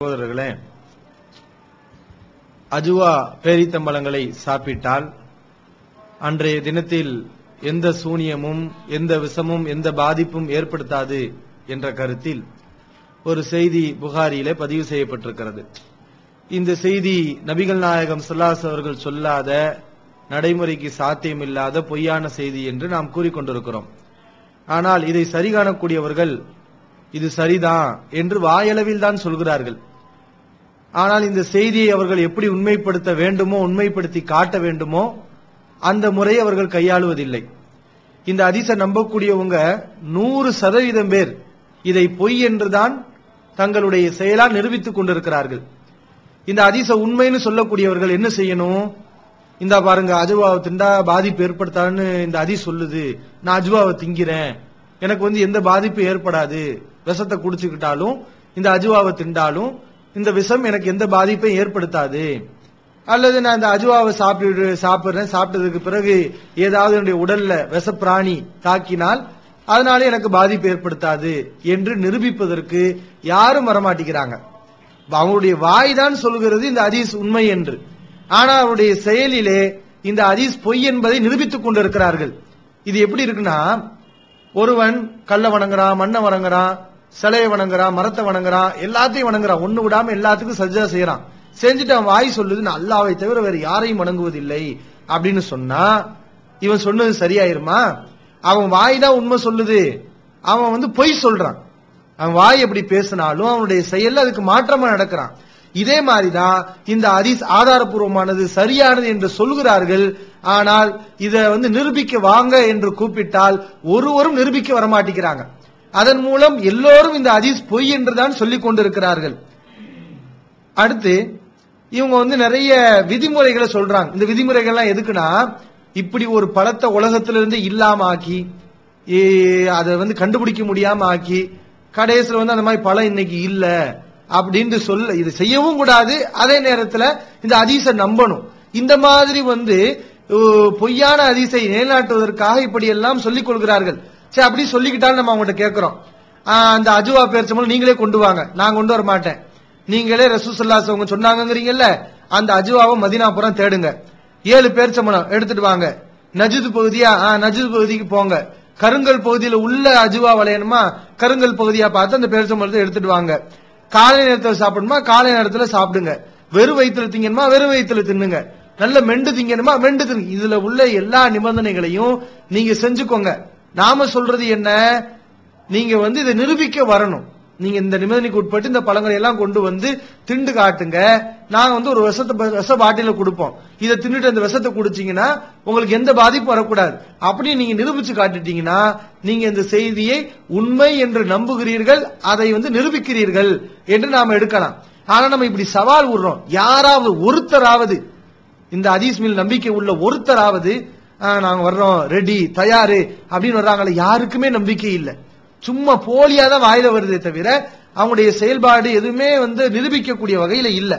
சகோதரர்களே அஜுவா பேரித்தம்பளங்களை சாப்பிட்டால் அன்றைய தினத்தில் எந்த சூனியமும் எந்த விஷமும் எந்த பாதிப்பும் ஏற்படுத்தாது என்ற கருத்தில் ஒரு செய்தி புகாரியிலே பதிவு செய்யப்பட்டிருக்கிறது. இந்த செய்தி நபிகள் நாயகம் சுல்லாஸ் அவர்கள் சொல்லாத நடைமுறைக்கு சாத்தியமில்லாத பொய்யான செய்தி என்று நாம் கூறிக்கொண்டிருக்கிறோம். ஆனால் இதை சரி காணக்கூடியவர்கள் இது சரிதான் என்று வாயளவில் தான் சொல்கிறார்கள். ஆனால் இந்த செய்தியை அவர்கள் எப்படி உண்மைப்படுத்த வேண்டுமோ உண்மைப்படுத்தி காட்ட வேண்டுமோ அந்த முறையை அவர்கள் கையாளுவதில்லை. இந்த அதிச நம்பக்கூடியவங்க நூறு சதவீதம் பேர் இதை பொய் என்றுதான் தங்களுடைய செயலால் நிரூபித்துக் கொண்டிருக்கிறார்கள். இந்த அதிச உண்மைன்னு சொல்லக்கூடியவர்கள் என்ன செய்யணும்? இந்த பாருங்க அஜுவாவை திண்டா பாதிப்பு ஏற்படுத்தான்னு இந்த அதி சொல்லுது. நான் அஜுவாவை திங்கிறேன். எனக்கு வந்து எந்த பாதிப்பு ஏற்படாது. விஷத்தை குடிச்சுக்கிட்டாலும் இந்த அஜுவாவை திண்டாலும் இந்த விஷம் எனக்கு எந்த பாதிப்பையும் ஏற்படுத்தாது. அல்லது நான் இந்த அஜுவாவை சாப்பிட்டு சாப்பிடுறேன். சாப்பிட்டதுக்கு பிறகு ஏதாவது என்னுடைய உடல்ல விஷப்பிராணி தாக்கினால் அதனால எனக்கு பாதிப்பு ஏற்படுத்தாது என்று நிரூபிப்பதற்கு யாரும் வரமாட்டேங்கிறாங்க. அவங்களுடைய வாய் தான் சொல்கிறது இந்த அதீஸ் உண்மை என்று. ஆனா அவருடைய செயலிலே இந்த அதீஸ் பொய் என்பதை நிரூபித்துக் கொண்டிருக்கிறார்கள். இது எப்படி இருக்குன்னா ஒருவன் கல்ல வணங்குறான் மண்ணை வணங்குறான் சிலையை வணங்குறான் மரத்தை வணங்குறான் எல்லாத்தையும் வணங்குறான். ஒண்ணு விடாம எல்லாத்துக்கும் சஜ்ஜா செய்யறான் செஞ்சுட்டு அவன் வாய் சொல்லுது நான் அல்லாவை தவிர வேற யாரையும் வணங்குவதில்லை அப்படின்னு சொன்னா இவன் சொன்னது சரியாயிருமா? அவன் வாய் தான் உண்மை சொல்லுது. அவன் வந்து பொய் சொல்றான். அவன் வாய் எப்படி பேசினாலும் அவனுடைய செயல்ல அதுக்கு மாற்றமா நடக்கிறான். இதே மாதிரிதான் இந்த ஹதீஸ் ஆதாரபூர்வமானது சரியானது என்று சொல்கிறார்கள் ஆனால் இதை வந்து நிரூபிக்க வாங்க என்று கூப்பிட்டால் ஒருவரும் நிரூபிக்க வரமாட்டேங்கிறாங்க. அதன் மூலம் எல்லோரும் இந்த ஹதீஸ் பொய் என்றுதான் சொல்லிக் கொண்டிருக்கிறார்கள். அடுத்து இவங்க வந்து நிறைய விதிமுறைகளை சொல்றாங்க. இந்த விதிமுறைகள்லாம் எதுக்குன்னா இப்படி ஒரு பழத்தை உலகத்திலிருந்து இல்லாம ஆக்கி ஏ, அதை வந்து கண்டுபிடிக்க முடியாம ஆக்கி கடைசியில் வந்து அந்த மாதிரி பழம் இன்னைக்கு இல்ல அப்படின்னு சொல்ல இது செய்யவும் கூடாது. அதே நேரத்துல இந்த அதிச நம்பணும். இந்த மாதிரி வந்து பொய்யான அதிசை நிலைநாட்டுவதற்காக இப்படி எல்லாம் சொல்லிக் கொள்கிறார்கள். சரி அப்படி சொல்லிக்கிட்டாலும் நம்ம அவங்ககிட்ட கேட்கிறோம். அந்த அஜுவா பேர் நீங்களே கொண்டு வாங்க. நான் கொண்டு வர மாட்டேன். நீங்களே ரசூசல்லாஸ் அவங்க சொன்னாங்கிறீங்கல்ல அந்த அஜுவாவை மதினாபுரம் தேடுங்க. ஏழு பேர் எடுத்துட்டு வாங்க. நஜிது பகுதியா? ஆ, நஜிது பகுதிக்கு போங்க. கருங்கல் பகுதியில உள்ள அஜுவா வளையணுமா? கருங்கல் பகுதியா பார்த்து அந்த பேரிச்சம்பழத்தை எடுத்துட்டு வாங்க. காலை நேரத்தில் சாப்பிடணுமா? காலை நேரத்துல சாப்பிடுங்க. வெறும் வயிற்றுல திங்கணுமா? வெறும் வயிற்றுல தின்னுங்க. நல்ல மெண்டு திங்கணுமா? மெண்டு இதுல உள்ள எல்லா நிபந்தனைகளையும் நீங்க செஞ்சுக்கோங்க. நாம சொல்றது என்ன? நீங்க வந்து இதை நிரூபிக்க வரணும். நீங்க இந்த நிபந்தனைக்கு உட்பட்டு இந்த பழங்களை எல்லாம் கொண்டு வந்து திண்டு காட்டுங்க. நாங்க வந்து ஒரு விஷத்தை விஷ பாட்டில கொடுப்போம். இதை தின்னுட்டு அந்த விஷத்தை குடிச்சீங்கன்னா உங்களுக்கு எந்த பாதிப்பும் வரக்கூடாது. அப்படி நீங்க நிரூபிச்சு காட்டுட்டீங்கன்னா நீங்க இந்த செய்தியை உண்மை என்று நம்புகிறீர்கள் அதை வந்து நிரூபிக்கிறீர்கள் என்று நாம எடுக்கலாம். ஆனா நம்ம இப்படி சவால் விடுறோம். யாராவது ஒருத்தராவது இந்த அதீஸ் மீல் நம்பிக்கை உள்ள ஒருத்தராவது நாங்க வர்றோம் ரெடி தயாரு அப்படின்னு வர்றாங்களே யாருக்குமே நம்பிக்கை இல்லை. சும்மா போலியா தான் வாயில வருதே தவிர அவங்களுடைய செயல்பாடு எதுவுமே வந்து நிரூபிக்கக்கூடிய வகையில இல்லை.